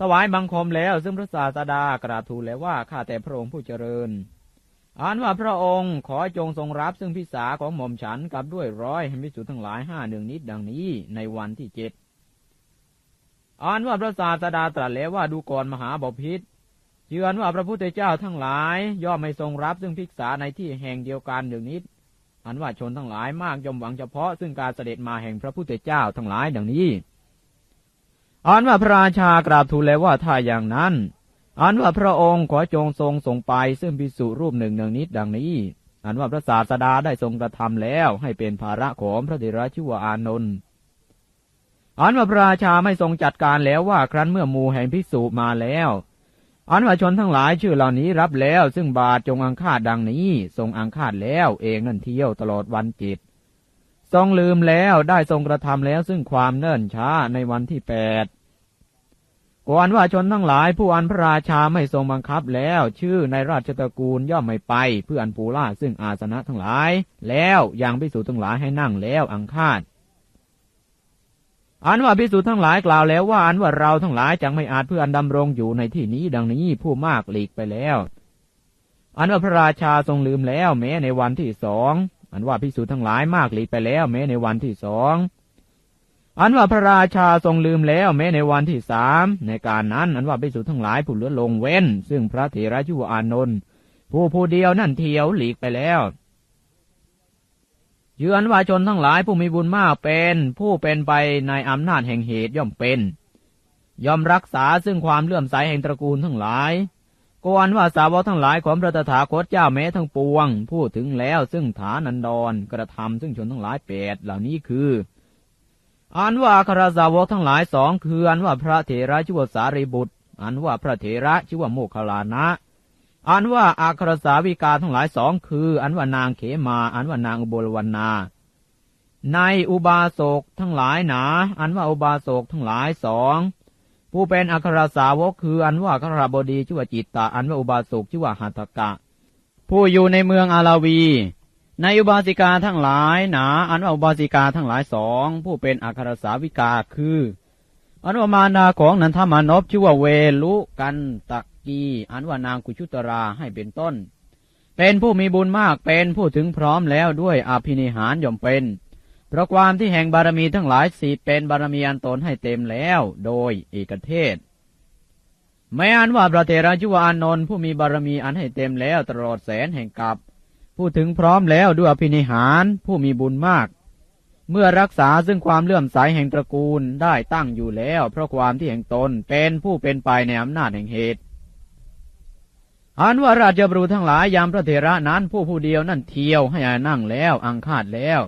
ถวายบังคมแล้วซึ่งพระศาสดากราบทูลแล้วว่าข้าแต่พระองค์ผู้เจริญอ่านว่าพระองค์ขอจงทรงรับซึ่งพิสาของหม่อมฉันกับด้วยร้อยให้มิสุทั้งหลายห้าหนึ่งนิดดังนี้ในวันที่เจ็ดอ่านว่าพระศาสดาตรัสแล้วว่าดูก่อนมหาบพิษเยือนว่าพระพุทธเจ้าทั้งหลาย ย่อมไม่ทรงรับซึ่งพิกษาในที่แห่งเดียวกันหนึ่งนิดอันว่าชนทั้งหลายมากย่อมหวังเฉพาะซึ่งการเสด็จมาแห่งพระพุทธเจ้าทั้งหลายดังนี้ อันว่าพระราชากราบทูลแล้วว่าถ้าอย่างนั้น อันว่าพระองค์ขอจงทรงส่งไปซึ่งพิสุรูปหนึ่งหนึ่งนิดดังนี้ อันว่าพระศาสดาได้ทรงกระทำแล้วให้เป็นภาระของพระเถระชื่อว่าอานนท์อันว่าพระราชาไม่ทรงจัดการแล้วว่าครั้นเมื่อมูแห่งพิสุมาแล้ว อันว่าชนทั้งหลายชื่อเหล่านี้รับแล้ว ซึ่งบาทจงอังคาดดังนี้ ทรงอังคาดแล้วเองนั่นเที่ยวตลอดวันจิตทรงลืมแล้วได้ทรงกระทำแล้วซึ่งความเนิ่นช้าในวันที่แปด ก่อนว่าชนทั้งหลายผู้อันพระราชาไม่ทรงบังคับแล้ว ชื่อในราชตระกูลย่อมไม่ไป เพื่ออันปูล่าซึ่งอาสนะทั้งหลาย แล้วยังพิสูจทั้งหลายให้นั่งแล้วอังคาดอันว่าพิสูจทั้งหลายกล่าวแล้วว่าอันว่าเราทั้งหลายจังไม่อาจเพื่ออันดำรงอยู่ในที่นี้ดังนี้ผู้มากหลีกไปแล้ว อันว่าพระราชาทรงลืมแล้วแม้ในวันที่สองอันว่าพิสูจทั้งหลายมากหลีกไปแล้วแม้ในวันที่สอง อันว่าพระราชาทรงลืมแล้วแม้ในวันที่สามในการนั้นอันว่าพิสูจทั้งหลายผู้เหลือลงเว้น ซึ่งพระเถระชื่ออานนท์ผู้ผู้เดียวนั่นเทียวหลีกไปแล้วเยือนว่าชนทั้งหลายผู้มีบุญมากเป็น ผู้เป็นไปในอำนาจแห่งเหตุย่อมเป็นย่อมรักษาซึ่งความเลื่อมใสแห่งตระกูลทั้งหลายกวนว่าสาวกทั้งหลายของพระตถาคตเจ้าแม้ทั้งปวง พูดถึงแล้วซึ่งฐานันดรกระทำซึ่งชนทั้งหลายแปดเหล่านี้คือ อันว่าคราสาวกทั้งหลายสองคืออันว่าพระเถระชื่อว่าสารีบุตร อันว่าพระเถระชื่อว่าโมคคลานะอันว่าอาครสาวิกาทั้งหลายสองคือ อันว่านางเขมา อันว่านางอุบลวรรณาในอุบาสกทั้งหลายหนา อันว่าอุบาสกทั้งหลายสองผู้เป็นอัครสาวกคือ อันว่าครบดีชื่อว่าจิตตาอันว่าอุบาสกชื่อว่าหัตถกะ ผู้อยู่ในเมืองอาลาวี ในอุบาสิกาทั้งหลายหนาอันว่าอุบาสิกาทั้งหลายสองผู้เป็นอัครสาวิกาคืออันว่ามานาของนันทมานพชื่อว่าเวลุกันตักกีอันว่านางกุชุตราให้เป็นต้น เป็นผู้มีบุญมากเป็นผู้ถึงพร้อมแล้วด้วยอภินิหารย่อมเป็น เพราะความที่แห่งบารมีทั้งหลายสี่เป็นบารมีอันตนให้เต็มแล้วโดยเอกเทศไม่อันว่าพระเทราชุวานนท์ผู้มีบารมีอันให้เต็มแล้วตลอดแสนแห่งกับ ผู้ถึงพร้อมแล้วด้วยอภินิหารผู้มีบุญมาก เมื่อรักษาซึ่งความเลื่อมใสแห่งตระกูลได้ตั้งอยู่แล้ว เพราะความที่แห่งตนเป็นผู้เป็นไปในอำนาจแห่งเหตุอันว่าราชบรูทั้งหลายยามพระเถระนั้นผู้ผู้เดียวนั่นเที่ยวให้อานั่งแล้วอังคาดแล้ว